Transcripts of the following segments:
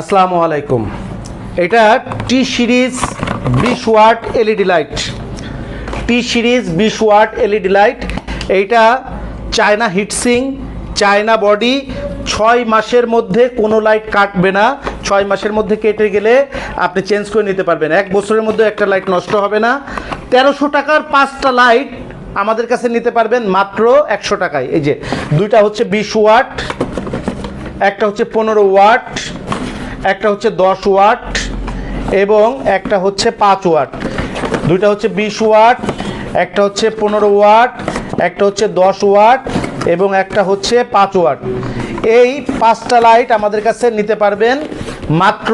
আসসালামু আলাইকুম। এটা টি সিরিজ বিশ watt LED light T series বিশ ওয়াট এলইডি লাইট এইটা চায়না হিটসিং চায়না বডি ছয় মাসের মধ্যে কোনো লাইট কাটবে না। ছয় মাসের মধ্যে কেটে গেলে আপনি চেঞ্জ করে নিতে পারবেন। এক বছরের মধ্যে একটা লাইট নষ্ট হবে না। তেরোশো টাকার পাঁচটা লাইট আমাদের কাছে নিতে পারবেন মাত্র একশো টাকায়। এই যে, দুইটা হচ্ছে বিশ ওয়াট একটা হচ্ছে পনেরো ওয়াট একটা হচ্ছে দশ ওয়াট এবং একটা হচ্ছে পাঁচ ওয়াট। দুইটা হচ্ছে বিশ ওয়াট, একটা হচ্ছে পনেরো ওয়াট, একটা হচ্ছে দশ ওয়াট এবং একটা হচ্ছে পাঁচ ওয়াট। এই পাঁচটা লাইট আমাদের কাছে নিতে পারবেন মাত্র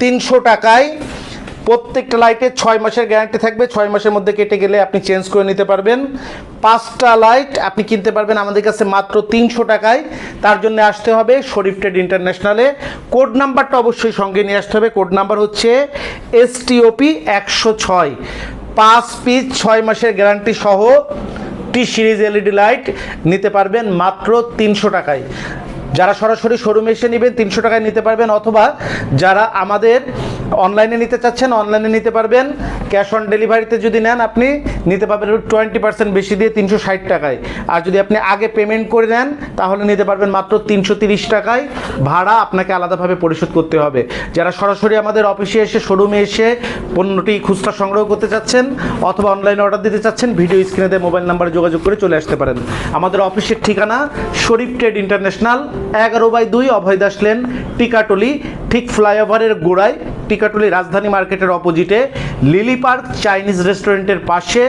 তিনশো টাকায় প্রত্যেকটা লাইটে ছয় মাসের গ্যারান্টি থাকবে। ছয় মাসের মধ্যে কেটে গেলে আপনি চেঞ্জ করে নিতে পারবেন। পাঁচটা লাইট আপনি কিনতে পারবেন আমাদের কাছে মাত্র তিনশো টাকায়। তার জন্য আসতে হবে শরীফ ট্রেড ইন্টারন্যাশনালে কোড নাম্বারটা অবশ্যই সঙ্গে নিয়ে আসতে হবে। কোড নাম্বার হচ্ছে এসটিওপি একশো ছয়। পাঁচ পিস ছয় মাসের গ্যারান্টি সহ টি সিরিজ এলইডি লাইট নিতে পারবেন মাত্র তিনশো টাকায়। যারা সরাসরি শোরুমে এসে নেবেন তিনশো টাকায় নিতে পারবেন। অথবা যারা আমাদের অনলাইনে নিতে চাচ্ছেন অনলাইনে নিতে পারবেন। ক্যাশ অন ডেলিভারিতে যদি নেন আপনি, নিতে পারবেন টোয়েন্টি পার্সেন্ট বেশি দিয়ে তিনশো ষাট টাকায়। আর যদি আপনি আগে পেমেন্ট করে নেন তাহলে নিতে পারবেন মাত্র তিনশো তিরিশ টাকায়। ভাড়া আপনাকে আলাদাভাবে পরিশোধ করতে হবে। যারা সরাসরি আমাদের অফিসে এসে শোরুমে এসে পণ্যটি খুচরা সংগ্রহ করতে চাচ্ছেন অথবা অনলাইনে অর্ডার দিতে চাচ্ছেন ভিডিও স্ক্রিনে দিয়ে মোবাইল নাম্বারে যোগাযোগ করে চলে আসতে পারেন। আমাদের অফিসের ঠিকানা শরীফ ট্রেড ইন্টারন্যাশনাল এগারো বাই দুই অভয় দাস লেন টিকাটলি, ঠিক ফ্লাইওভারের গোড়ায় টিকাটলি রাজধানী মার্কেটের অপোজিটে লিলি পার্ক চাইনিজ রেস্টুরেন্টের পাশে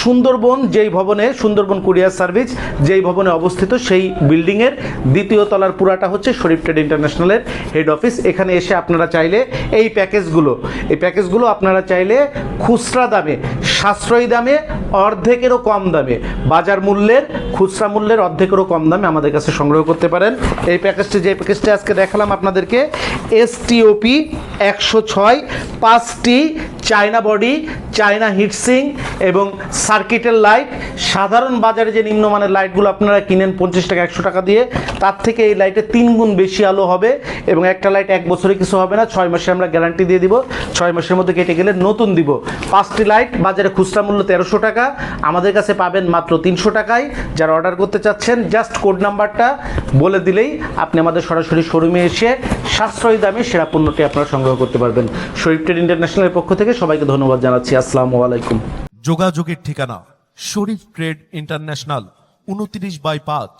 সুন্দরবন, যেই ভবনে সুন্দরবন কুরিয়ার সার্ভিস, যেই ভবনে অবস্থিত সেই বিল্ডিংয়ের দ্বিতীয় তলার পুরাটা হচ্ছে শরীফ ট্রেড ইন্টারন্যাশনালের হেড অফিস। এখানে এসে আপনারা চাইলে এই প্যাকেজগুলো এই প্যাকেজগুলো আপনারা চাইলে খুচরা দামে, সাশ্রয়ী দামে, অর্ধেকেরও কম দামে, বাজার মূল্যের, খুচরা মূল্যের অর্ধেকেরও কম দামে আমাদের কাছে সংগ্রহ করতে পারেন। এই প্যাকেজটি, যে প্যাকেজটি আজকে দেখালাম আপনাদেরকে এসটিওপি একশো ছয় পাঁচটি চায়না বডি, চায়না হিটসিং এবং সার্কিটের লাইট সাধারণ বাজারে যে নিম্নমানের লাইটগুলো আপনারা কিনেন পঞ্চাশ টাকা, একশো টাকা দিয়ে, তার থেকে এই লাইটে তিন গুণ বেশি আলো হবে এবং একটা লাইট এক বছরে কিছু হবে না, ছয় মাসে আমরা গ্যারান্টি দিয়ে দিব। ছয় মাসের মধ্যে কেটে গেলে নতুন দিব। পাঁচটি লাইট বাজারে খুচরা মূল্য তেরোশো টাকা, আমাদের কাছে পাবেন মাত্র তিনশো টাকায়। যারা অর্ডার করতে চাচ্ছেন জাস্ট কোড নাম্বারটা বলে দিলেই আপনি আমাদের সরাসরি শোরুমে এসে সাশ্রয়ী দামে সেরা পণ্যটি আপনারা সংগ্রহ করতে পারবেন। শরীফ ট্রেড ইন্টারন্যাশনালের পক্ষ থেকে সবাইকে ধন্যবাদ জানাচ্ছি। আসসালামু আলাইকুম। যোগাযোগের ঠিকানা শরীফ ট্রেড ইন্টারন্যাশনাল, উনত্রিশ বাই পাঁচ,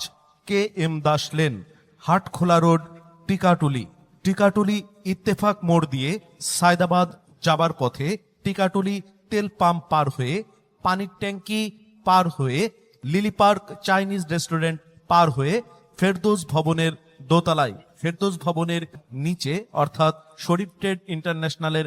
K M Das lane, Hatkhola road, Tikatuli. Tikatuli Ittefaq মোড় দিয়ে সায়দাবাদ যাবার পথে টিকাটুলি তেল পাম্প পার হয়ে, পানির ট্যাঙ্কি পার হয়ে, লিলি পার্ক চাইনিজ রেস্টুরেন্ট পার হয়ে ফেরদৌস ভবনের দোতলায়। ফেরদৌস ভবনের নিচে অর্থাৎ শরীফ ট্রেড ইন্টারন্যাশনালের